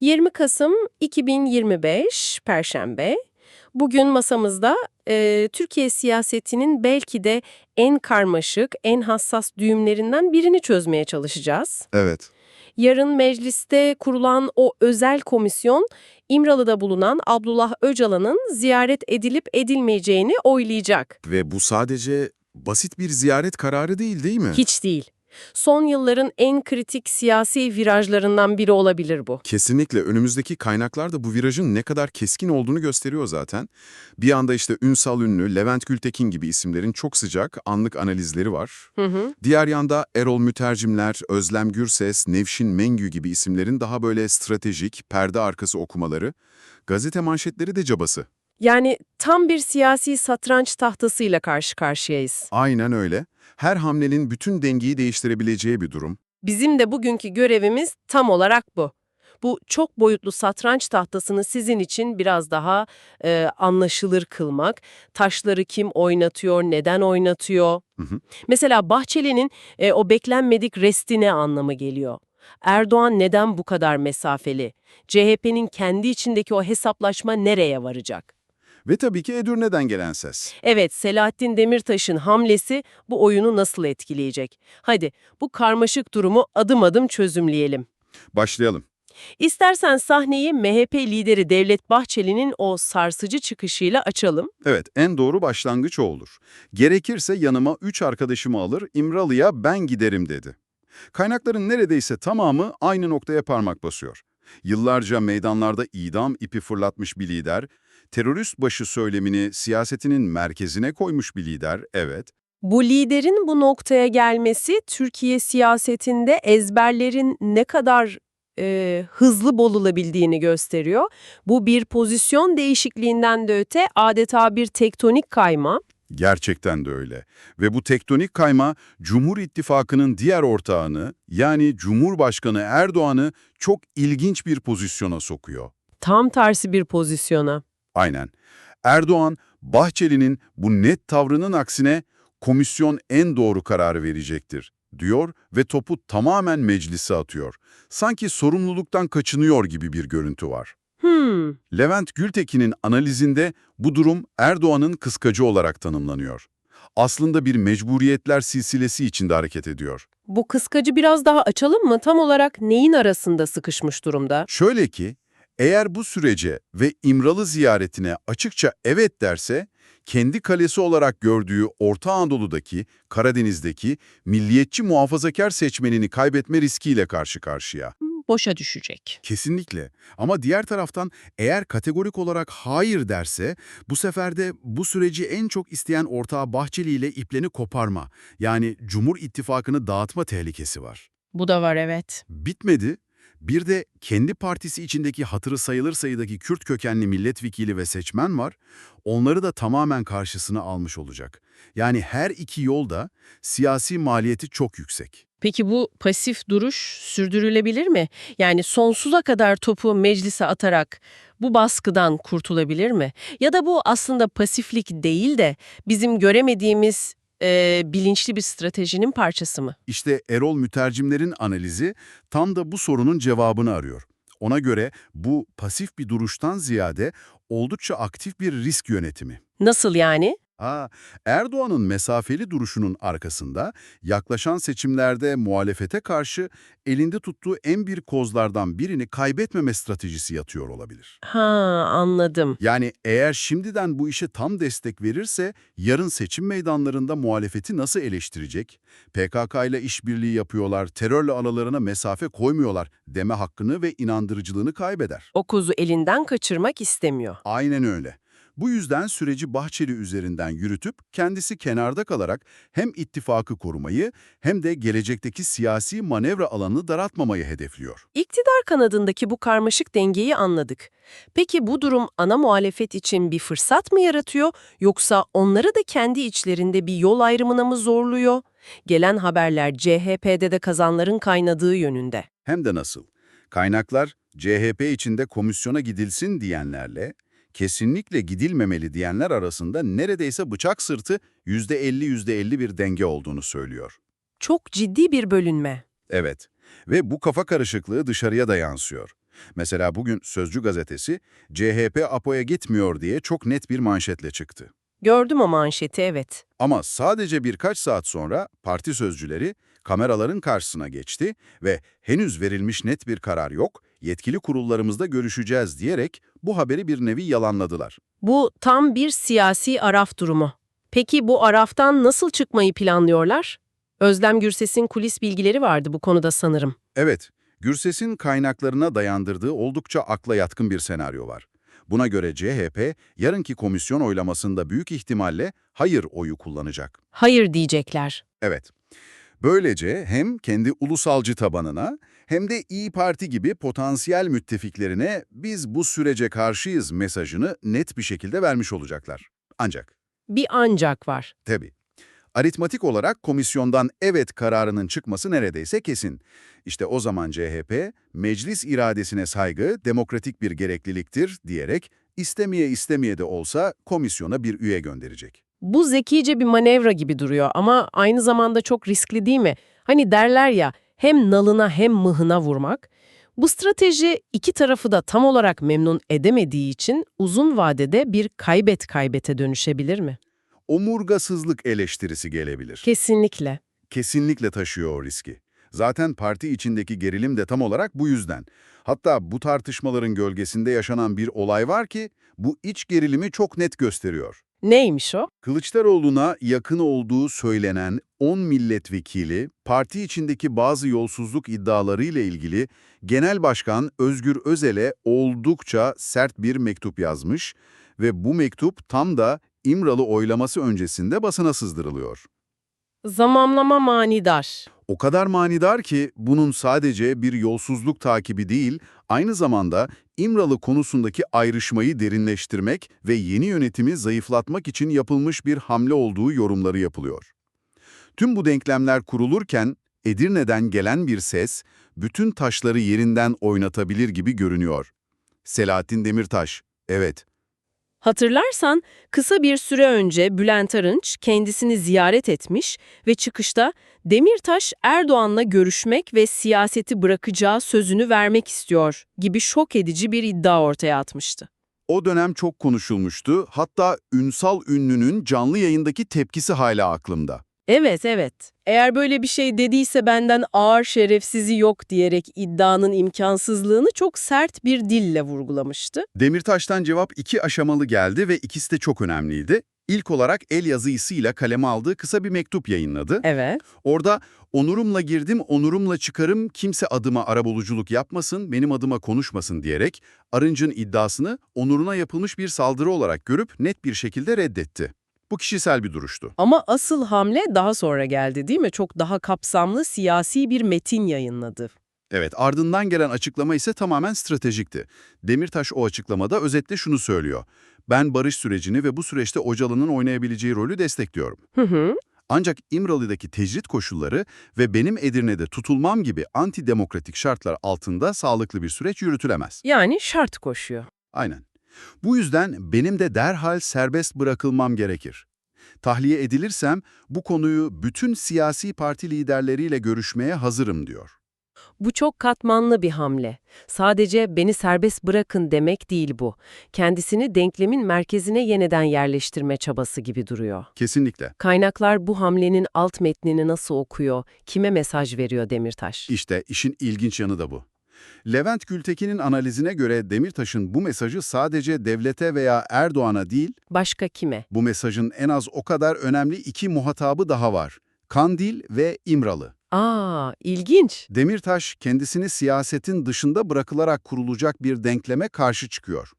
20 Kasım 2025 Perşembe. Bugün masamızda e, Türkiye siyasetinin belki de en karmaşık, en hassas düğümlerinden birini çözmeye çalışacağız. Evet. Yarın mecliste kurulan o özel komisyon, İmralı'da bulunan Abdullah Öcalan'ın ziyaret edilip edilmeyeceğini oylayacak. Ve bu sadece basit bir ziyaret kararı değil değil mi? Hiç değil. Son yılların en kritik siyasi virajlarından biri olabilir bu. Kesinlikle önümüzdeki kaynaklar da bu virajın ne kadar keskin olduğunu gösteriyor zaten. Bir anda işte Ünsal Ünlü, Levent Gültekin gibi isimlerin çok sıcak anlık analizleri var. Hı hı. Diğer yanda Erol Mütercimler, Özlem Gürses, Nevşin Mengü gibi isimlerin daha böyle stratejik, perde arkası okumaları, gazete manşetleri de cabası. Yani tam bir siyasi satranç tahtasıyla karşı karşıyayız. Aynen öyle. Her hamlenin bütün dengeyi değiştirebileceği bir durum. Bizim de bugünkü görevimiz tam olarak bu. Bu çok boyutlu satranç tahtasını sizin için biraz daha e, anlaşılır kılmak. Taşları kim oynatıyor, neden oynatıyor? Hı hı. Mesela Bahçeli'nin e, o beklenmedik resti ne anlamı geliyor? Erdoğan neden bu kadar mesafeli? CHP'nin kendi içindeki o hesaplaşma nereye varacak? Ve tabii ki Edirne'den gelen ses. Evet, Selahattin Demirtaş'ın hamlesi bu oyunu nasıl etkileyecek? Hadi bu karmaşık durumu adım adım çözümleyelim. Başlayalım. İstersen sahneyi MHP lideri Devlet Bahçeli'nin o sarsıcı çıkışıyla açalım. Evet, en doğru başlangıç o olur. Gerekirse yanıma üç arkadaşımı alır, İmralı'ya ben giderim dedi. Kaynakların neredeyse tamamı aynı noktaya parmak basıyor. Yıllarca meydanlarda idam ipi fırlatmış bir lider, terörist başı söylemini siyasetinin merkezine koymuş bir lider, evet. Bu liderin bu noktaya gelmesi Türkiye siyasetinde ezberlerin ne kadar e, hızlı bozulabildiğini gösteriyor. Bu bir pozisyon değişikliğinden de öte adeta bir tektonik kayma. Gerçekten de öyle. Ve bu tektonik kayma Cumhur İttifakı'nın diğer ortağını yani Cumhurbaşkanı Erdoğan'ı çok ilginç bir pozisyona sokuyor. Tam tersi bir pozisyona. Aynen. Erdoğan, Bahçeli'nin bu net tavrının aksine komisyon en doğru kararı verecektir, diyor ve topu tamamen meclise atıyor. Sanki sorumluluktan kaçınıyor gibi bir görüntü var. Hmm, Levent Gültekin'in analizinde bu durum Erdoğan'ın kıskacı olarak tanımlanıyor. Aslında bir mecburiyetler silsilesi içinde hareket ediyor. bu kıskacı biraz daha açalım mı? Tam olarak neyin arasında sıkışmış durumda? Şöyle ki, eğer bu sürece ve İmralı ziyaretine açıkça evet derse, kendi kalesi olarak gördüğü Orta Anadolu'daki, Karadeniz'deki milliyetçi muhafazakar seçmenini kaybetme riskiyle karşı karşıya. Boşa düşecek. Kesinlikle. Ama diğer taraftan eğer kategorik olarak hayır derse, bu sefer de bu süreci en çok isteyen ortağı Bahçeli ile iplerini koparma, yani Cumhur İttifakı'nı dağıtma tehlikesi var. Bu da var evet. Bitmedi. Bir de kendi partisi içindeki hatırı sayılır sayıdaki Kürt kökenli milletvekili ve seçmen var. Onları da tamamen karşısına almış olacak. Yani her iki yolda siyasi maliyeti çok yüksek. Peki bu pasif duruş sürdürülebilir mi? Yani sonsuza kadar topu meclise atarak bu baskıdan kurtulabilir mi? Ya da bu aslında pasiflik değil de bizim göremediğimiz e, bilinçli bir stratejinin parçası mı? İşte Erol Mütercimler'in analizi tam da bu sorunun cevabını arıyor. Ona göre bu pasif bir duruştan ziyade oldukça aktif bir risk yönetimi. Nasıl yani? Ha, Erdoğan'ın mesafeli duruşunun arkasında yaklaşan seçimlerde muhalefete karşı elinde tuttuğu en bir kozlardan birini kaybetmeme stratejisi yatıyor olabilir. Ha anladım. Yani eğer şimdiden bu işe tam destek verirse yarın seçim meydanlarında muhalefeti nasıl eleştirecek? PKK ile işbirliği yapıyorlar, terörle aralarına mesafe koymuyorlar deme hakkını ve inandırıcılığını kaybeder. O kuzu elinden kaçırmak istemiyor. Aynen öyle. Bu yüzden süreci Bahçeli üzerinden yürütüp kendisi kenarda kalarak hem ittifakı korumayı hem de gelecekteki siyasi manevra alanını daraltmamayı hedefliyor. İktidar kanadındaki bu karmaşık dengeyi anladık. Peki bu durum ana muhalefet için bir fırsat mı yaratıyor yoksa onları da kendi içlerinde bir yol ayrımına mı zorluyor? Gelen haberler CHP'de de kazanların kaynadığı yönünde. Hem de nasıl? Kaynaklar CHP içinde komisyona gidilsin diyenlerle kesinlikle gidilmemeli diyenler arasında neredeyse bıçak sırtı %50-%50 bir denge olduğunu söylüyor. Çok ciddi bir bölünme. Evet ve bu kafa karışıklığı dışarıya da yansıyor. Mesela bugün Sözcü gazetesi CHP APO'ya gitmiyor diye çok net bir manşetle çıktı. Gördüm o manşeti evet. Ama sadece birkaç saat sonra parti sözcüleri kameraların karşısına geçti ve henüz verilmiş net bir karar yok, yetkili kurullarımızda görüşeceğiz diyerek bu haberi bir nevi yalanladılar. Bu tam bir siyasi araf durumu. Peki bu araftan nasıl çıkmayı planlıyorlar? Özlem Gürses'in kulis bilgileri vardı bu konuda sanırım. Evet, Gürses'in kaynaklarına dayandırdığı oldukça akla yatkın bir senaryo var. Buna göre CHP, yarınki komisyon oylamasında büyük ihtimalle hayır oyu kullanacak. Hayır diyecekler. Evet. Böylece hem kendi ulusalcı tabanına hem de İyi Parti gibi potansiyel müttefiklerine biz bu sürece karşıyız mesajını net bir şekilde vermiş olacaklar. Ancak Bir ancak var. Tabii. Aritmatik olarak komisyondan evet kararının çıkması neredeyse kesin. İşte o zaman CHP, meclis iradesine saygı demokratik bir gerekliliktir diyerek istemeye istemeye de olsa komisyona bir üye gönderecek. Bu zekice bir manevra gibi duruyor ama aynı zamanda çok riskli değil mi? Hani derler ya hem nalına hem mıhına vurmak. Bu strateji iki tarafı da tam olarak memnun edemediği için uzun vadede bir kaybet kaybete dönüşebilir mi? Omurgasızlık eleştirisi gelebilir. Kesinlikle. Kesinlikle taşıyor o riski. Zaten parti içindeki gerilim de tam olarak bu yüzden. Hatta bu tartışmaların gölgesinde yaşanan bir olay var ki bu iç gerilimi çok net gösteriyor. Neymiş o? Kılıçdaroğlu'na yakın olduğu söylenen 10 milletvekili, parti içindeki bazı yolsuzluk iddiaları ile ilgili Genel Başkan Özgür Özel'e oldukça sert bir mektup yazmış ve bu mektup tam da İmralı oylaması öncesinde basına sızdırılıyor. Zamanlama manidar. O kadar manidar ki bunun sadece bir yolsuzluk takibi değil, aynı zamanda İmralı konusundaki ayrışmayı derinleştirmek ve yeni yönetimi zayıflatmak için yapılmış bir hamle olduğu yorumları yapılıyor. Tüm bu denklemler kurulurken Edirne'den gelen bir ses bütün taşları yerinden oynatabilir gibi görünüyor. Selahattin Demirtaş, evet, Hatırlarsan kısa bir süre önce Bülent Arınç kendisini ziyaret etmiş ve çıkışta Demirtaş Erdoğan'la görüşmek ve siyaseti bırakacağı sözünü vermek istiyor gibi şok edici bir iddia ortaya atmıştı. o dönem çok konuşulmuştu, hatta Ünsal Ünlü'nün canlı yayındaki tepkisi hala aklımda. Evet, evet. Eğer böyle bir şey dediyse benden ağır şerefsizi yok diyerek iddianın imkansızlığını çok sert bir dille vurgulamıştı. Demirtaş'tan cevap iki aşamalı geldi ve ikisi de çok önemliydi. İlk olarak el yazısıyla kaleme aldığı kısa bir mektup yayınladı. Evet. Orada onurumla girdim, onurumla çıkarım, kimse adıma arabuluculuk yapmasın, benim adıma konuşmasın diyerek Arınç'ın iddiasını onuruna yapılmış bir saldırı olarak görüp net bir şekilde reddetti. Bu kişisel bir duruştu. Ama asıl hamle daha sonra geldi değil mi? Çok daha kapsamlı siyasi bir metin yayınladı. Evet, ardından gelen açıklama ise tamamen stratejikti. Demirtaş o açıklamada özetle şunu söylüyor. Ben barış sürecini ve bu süreçte Ocalı'nın oynayabileceği rolü destekliyorum. Hı hı. Ancak İmralı'daki tecrit koşulları ve benim Edirne'de tutulmam gibi antidemokratik şartlar altında sağlıklı bir süreç yürütülemez. Yani şart koşuyor. Aynen. Bu yüzden benim de derhal serbest bırakılmam gerekir. Tahliye edilirsem bu konuyu bütün siyasi parti liderleriyle görüşmeye hazırım diyor. Bu çok katmanlı bir hamle. Sadece beni serbest bırakın demek değil bu. Kendisini denklemin merkezine yeniden yerleştirme çabası gibi duruyor. Kesinlikle. Kaynaklar bu hamlenin alt metnini nasıl okuyor, kime mesaj veriyor Demirtaş? İşte işin ilginç yanı da bu. Levent Gültekin'in analizine göre Demirtaş'ın bu mesajı sadece devlete veya Erdoğan'a değil, Başka kime? bu mesajın en az o kadar önemli iki muhatabı daha var. Kandil ve İmralı. Aa, ilginç. Demirtaş kendisini siyasetin dışında bırakılarak kurulacak bir denkleme karşı çıkıyor.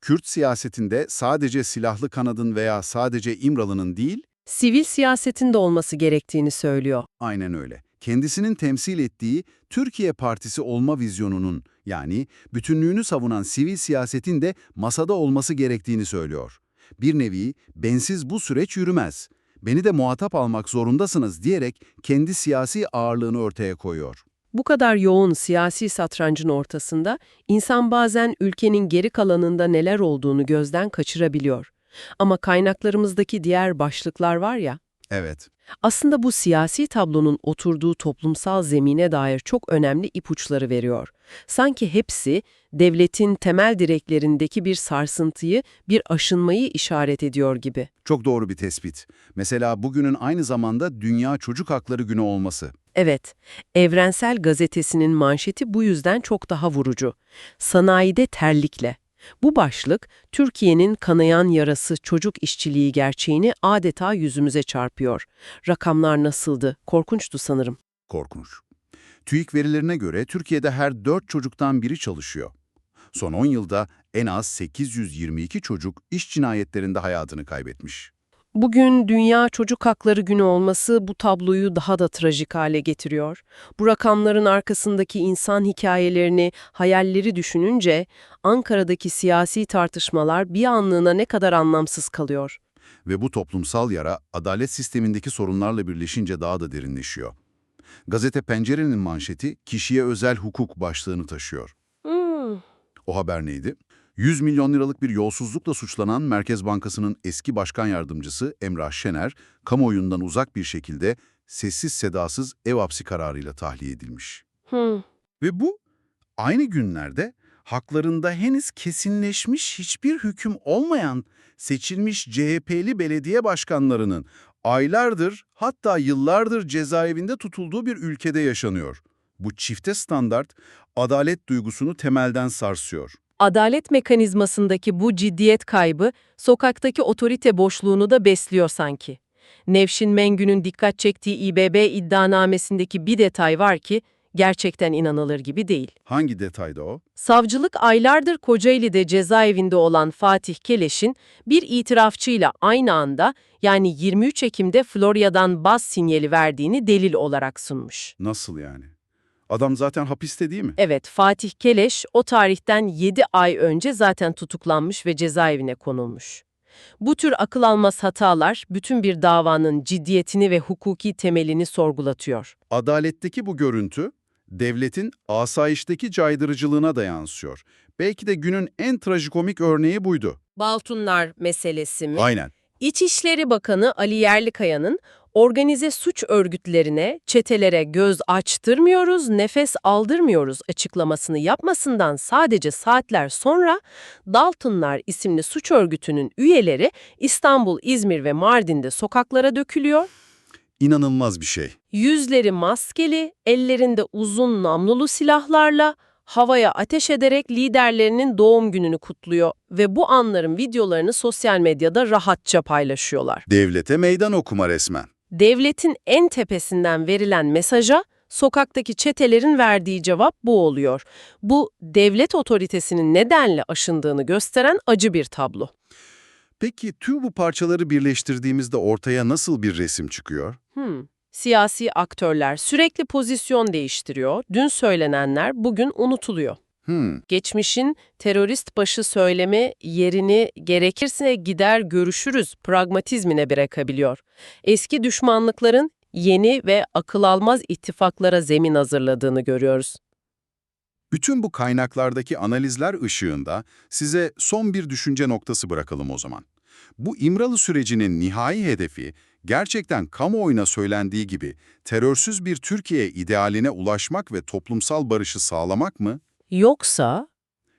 Kürt siyasetinde sadece silahlı kanadın veya sadece İmralı'nın değil, Sivil siyasetinde olması gerektiğini söylüyor. aynen öyle. Kendisinin temsil ettiği Türkiye Partisi olma vizyonunun yani bütünlüğünü savunan sivil siyasetin de masada olması gerektiğini söylüyor. Bir nevi bensiz bu süreç yürümez. Beni de muhatap almak zorundasınız diyerek kendi siyasi ağırlığını ortaya koyuyor. Bu kadar yoğun siyasi satrancın ortasında insan bazen ülkenin geri kalanında neler olduğunu gözden kaçırabiliyor. Ama kaynaklarımızdaki diğer başlıklar var ya, Evet, Aslında bu siyasi tablonun oturduğu toplumsal zemine dair çok önemli ipuçları veriyor. Sanki hepsi devletin temel direklerindeki bir sarsıntıyı, bir aşınmayı işaret ediyor gibi. Çok doğru bir tespit. Mesela bugünün aynı zamanda Dünya Çocuk Hakları Günü olması. Evet, Evrensel Gazetesi'nin manşeti bu yüzden çok daha vurucu. Sanayide terlikle. Bu başlık, Türkiye'nin kanayan yarası çocuk işçiliği gerçeğini adeta yüzümüze çarpıyor. Rakamlar nasıldı? Korkunçtu sanırım. Korkunç. TÜİK verilerine göre Türkiye'de her 4 çocuktan biri çalışıyor. Son 10 yılda en az 822 çocuk iş cinayetlerinde hayatını kaybetmiş. Bugün Dünya Çocuk Hakları Günü olması bu tabloyu daha da trajik hale getiriyor. Bu rakamların arkasındaki insan hikayelerini, hayalleri düşününce Ankara'daki siyasi tartışmalar bir anlığına ne kadar anlamsız kalıyor. Ve bu toplumsal yara adalet sistemindeki sorunlarla birleşince daha da derinleşiyor. Gazete Pencere'nin manşeti kişiye özel hukuk başlığını taşıyor. O haber neydi? 100 milyon liralık bir yolsuzlukla suçlanan Merkez Bankası'nın eski başkan yardımcısı Emrah Şener, kamuoyundan uzak bir şekilde sessiz sedasız ev hapsi kararıyla tahliye edilmiş. Hı. Ve bu aynı günlerde haklarında henüz kesinleşmiş hiçbir hüküm olmayan seçilmiş CHP'li belediye başkanlarının aylardır hatta yıllardır cezaevinde tutulduğu bir ülkede yaşanıyor. Bu çifte standart adalet duygusunu temelden sarsıyor. Adalet mekanizmasındaki bu ciddiyet kaybı sokaktaki otorite boşluğunu da besliyor sanki. Nevşin Mengü'nün dikkat çektiği İBB iddianamesindeki bir detay var ki gerçekten inanılır gibi değil. Hangi detayda o? Savcılık aylardır Kocaeli'de cezaevinde olan Fatih Keleş'in bir itirafçıyla aynı anda yani 23 Ekim'de Florya'dan baz sinyali verdiğini delil olarak sunmuş. Nasıl yani? Adam zaten hapiste değil mi? Evet, Fatih Keleş o tarihten 7 ay önce zaten tutuklanmış ve cezaevine konulmuş. Bu tür akıl almaz hatalar bütün bir davanın ciddiyetini ve hukuki temelini sorgulatıyor. Adaletteki bu görüntü, devletin asayişteki caydırıcılığına da yansıyor. Belki de günün en trajikomik örneği buydu. Baltunlar meselesi mi? Aynen. İçişleri Bakanı Ali Yerlikaya'nın organize suç örgütlerine, çetelere göz açtırmıyoruz, nefes aldırmıyoruz açıklamasını yapmasından sadece saatler sonra Daltonlar isimli suç örgütünün üyeleri İstanbul, İzmir ve Mardin'de sokaklara dökülüyor. İnanılmaz bir şey. Yüzleri maskeli, ellerinde uzun namlulu silahlarla havaya ateş ederek liderlerinin doğum gününü kutluyor ve bu anların videolarını sosyal medyada rahatça paylaşıyorlar. Devlete meydan okuma resmen. Devletin en tepesinden verilen mesaja sokaktaki çetelerin verdiği cevap bu oluyor. Bu devlet otoritesinin nedenle aşındığını gösteren acı bir tablo. Peki tüm bu parçaları birleştirdiğimizde ortaya nasıl bir resim çıkıyor? Hmm. Siyasi aktörler sürekli pozisyon değiştiriyor. Dün söylenenler bugün unutuluyor. Hmm, Geçmişin terörist başı söylemi yerini gerekirse gider görüşürüz pragmatizmine bırakabiliyor. Eski düşmanlıkların yeni ve akıl almaz ittifaklara zemin hazırladığını görüyoruz. Bütün bu kaynaklardaki analizler ışığında size son bir düşünce noktası bırakalım o zaman. Bu İmralı sürecinin nihai hedefi gerçekten kamuoyuna söylendiği gibi terörsüz bir Türkiye idealine ulaşmak ve toplumsal barışı sağlamak mı? Yoksa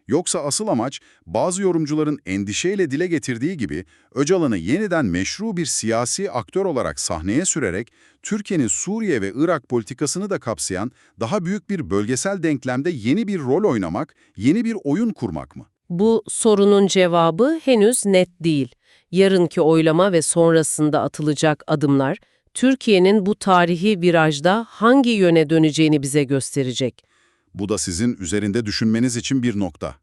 Yoksa asıl amaç bazı yorumcuların endişeyle dile getirdiği gibi Öcalan'ı yeniden meşru bir siyasi aktör olarak sahneye sürerek Türkiye'nin Suriye ve Irak politikasını da kapsayan daha büyük bir bölgesel denklemde yeni bir rol oynamak, yeni bir oyun kurmak mı? bu sorunun cevabı henüz net değil. Yarınki oylama ve sonrasında atılacak adımlar Türkiye'nin bu tarihi virajda hangi yöne döneceğini bize gösterecek. Bu da sizin üzerinde düşünmeniz için bir nokta.